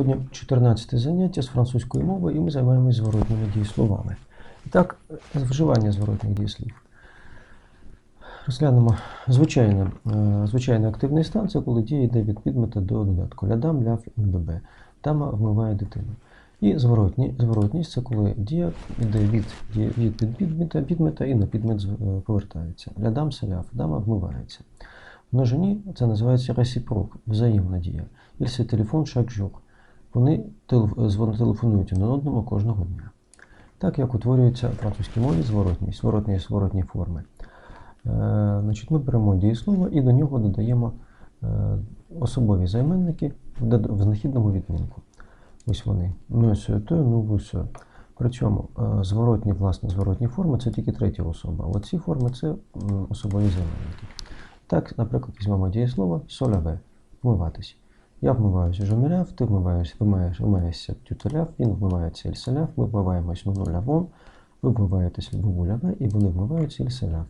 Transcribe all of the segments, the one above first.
Сьогодні 14 заняття з французької мови, і ми займаємося зворотніми дієсловами. І так, вживання зворотних дієслів. Розглянемо звичайне, е, звичайний активний стан, це коли дія йде від підмета до додатку. Лядам, ляв, ББ. Дама вмиває дитину. І зворотні, зворотність це коли дія йде від, від підмета, підмета і на підмет е, повертається. Лядам, селяв, дама вмивається. В множині це називається ресіпрок, взаємна дія. Ільсе телефон шак jour. Вони телеф- телефонують один одному кожного дня. Так як утворюється в французькій мові зворотність, зворотні, зворотні форми. Е, значить, ми беремо дієслово і до нього додаємо е, особові займенники в, знахідному відмінку. Ось вони. Vous. Причому е, зворотні, власне, зворотні форми це тільки третя особа. а Оці форми це особові займенники. Так, наприклад, візьмемо дієслово соляве вмиватись. Я вмиваюся жомеляв, ти вмиваєшся, вмиваєш, вмиваєшся тютеляв, він вмивається ільселяв, ми вмиваємось нулявон, ви вмиваєтесь бубуляве і вони вмиваються ільселяв.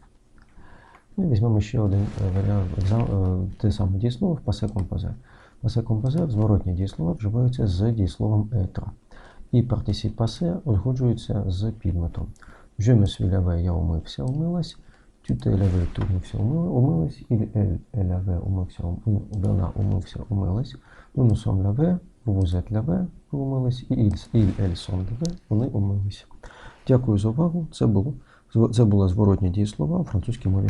Ну і візьмемо ще один е, варіант, е, те саме дієслово пасе композе. Пасе композе в зворотні дієслова вживаються з дієсловом етра. І партисіп пасе узгоджується з підметом. Suis lavé, я умився, умилась. Tu Еляве lavé, умився, умила- умилась. і elle, elle умився, ум- вона умився, умилась. Vous êtes lavé, ви умились. І ils, elles sont lavé, вони умились. Дякую за увагу. Це було це була зворотні дієслова у французькій мові.